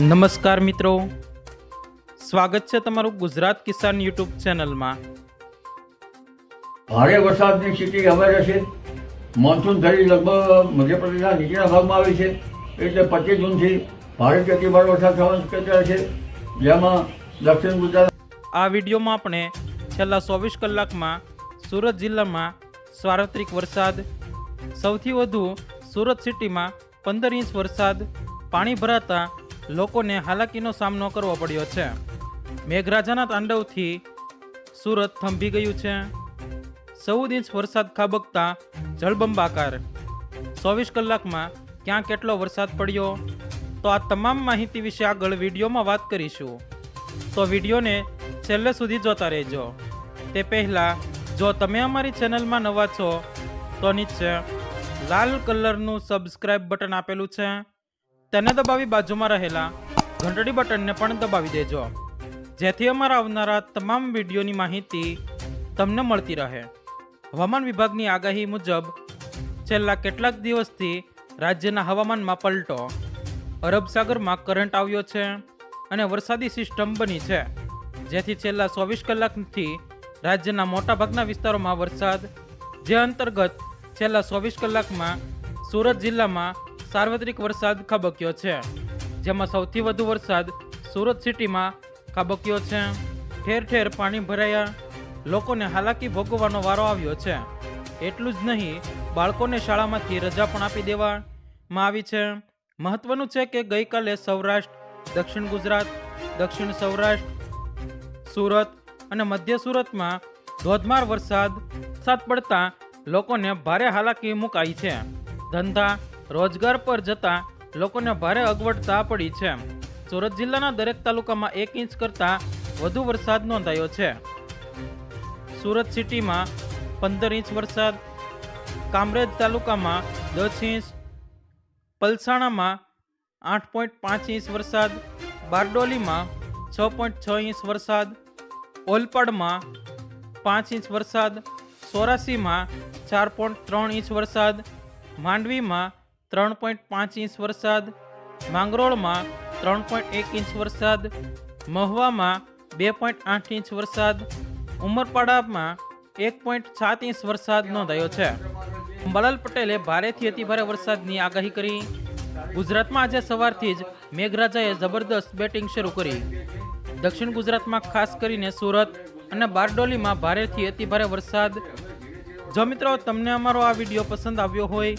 નમસ્કાર મિત્રો. સ્વાગત છે તમારું ગુજરાત કિસાન યુટ્યુબ ચેનલમાં. ભારે વરસાદની સ્થિતિ હવે રહેશે. મોન્સૂન ધરી લગભગ મધ્યપ્રદેશના નીચેના ભાગમાં આવી છે. એટલે પચીસ જૂનથી ભારે ભારે વરસાદ થવાની શક્યતા છે. જેમાં દક્ષિણ ગુજરાત આ વિડીયોમાં આપણે છેલ્લા ચોવીસ કલાકમાં સુરત જિલ્લામાં સાર્વત્રિક વરસાદ સૌથી વધુ સુરત સિટીમાં પંદર ઇંચ વરસાદ પાણી ભરાતા લોકોને હાલાકીનો સામનો કરવો પડ્યો છે. મેઘરાજાના તાંડવથી સુરત થંભી ગયું છે. ચૌદ ઇંચ વરસાદ ખાબકતા જળબંબાકાર. ચોવીસ કલાકમાં ક્યાં કેટલો વરસાદ પડ્યો? તો આ તમામ માહિતી વિશે આગળ વિડીયોમાં વાત કરીશું. તો વિડીયોને છેલ્લે સુધી જોતા રહેજો. તે પહેલાં, જો તમે અમારી ચેનલમાં નવા છો, તો નીચે લાલ કલરનું સબસ્ક્રાઇબ બટન આપેલું છે. તેને દબાવી બાજુમાં રહેલા ઘંટડી બટનને પણ દબાવી દેજો. જેથી અમારા આવનારા તમામ વિડીયોની માહિતી તમને મળતી રહે. હવામાન વિભાગની આગાહી મુજબ, છેલ્લા કેટલાક દિવસથી રાજ્યના હવામાનમાં પલટો, અરબ સાગરમાં કરંટ આવ્યો છે અને વરસાદી સિસ્ટમ બની છે. જેથી છેલ્લા ચોવીસ કલાકથી રાજ્યના મોટાભાગના વિસ્તારોમાં વરસાદ, જે અંતર્ગત છેલ્લા ચોવીસ કલાકમાં સુરત જિલ્લામાં સાર્વત્રિક વરસાદ ખાબક્યો છે. જેમાં સૌથી વધુ વરસાદ સુરત સિટીમાં ખાબક્યો છે. ઠેર ઠેર પાણી ભરાયા. લોકોને હાલાકી ભોગવવાનો વારો આવ્યો છે. એટલું જ નહીં, બાળકોને શાળામાંથી રજા પણ આપી દેવામાં આવી છે. મહત્વનું છે કે ગઈકાલે સૌરાષ્ટ્ર, દક્ષિણ ગુજરાત, દક્ષિણ સૌરાષ્ટ્ર, સુરત અને મધ્ય સુરતમાં ધોધમાર વરસાદ સાત પડતા લોકોને ભારે હાલાકી મુકાઈ છે. ધંધા રોજગાર પર જતા લોકોને ભારે અગવડતા પડી છે. સુરત જિલ્લાના દરેક તાલુકામાં એક ઇંચ કરતાં વધુ વરસાદ નોંધાયો છે. સુરત સિટીમાં પંદર ઇંચ વરસાદ, કામરેજ તાલુકામાં દસ ઇંચ, પલસાણામાં આઠ પોઈન્ટ પાંચ ઇંચ વરસાદ, બારડોલીમાં છ પોઈન્ટ છ ઇંચ વરસાદ, ઓલપાડમાં પાંચ ઇંચ વરસાદ સોરાસીમાં ચાર પોઈન્ટ ત્રણ ઇંચ વરસાદ, માંડવીમાં ત્રણ પોઈન્ટ પાંચ ઇંચ વરસાદ, માંગરોળમાં ત્રણ પોઈન્ટ એક ઇંચ વરસાદ, મહુવામાં બે પોઈન્ટ આઠ ઇંચ વરસાદ, ઉમરપાડામાં એક પોઈન્ટ સાત ઇંચ વરસાદ નોંધાયો છે. અંબાલાલ પટેલે ભારેથી અતિભારે વરસાદની આગાહી કરી. ગુજરાતમાં આજે સવારથી જ મેઘરાજાએ જબરદસ્ત બેટિંગ શરૂ કરી. દક્ષિણ ગુજરાતમાં ખાસ કરીને સુરત અને બારડોલીમાં ભારેથી અતિભારે વરસાદ. જો મિત્રો, તમને અમારો આ વીડિયો પસંદ આવ્યો હોય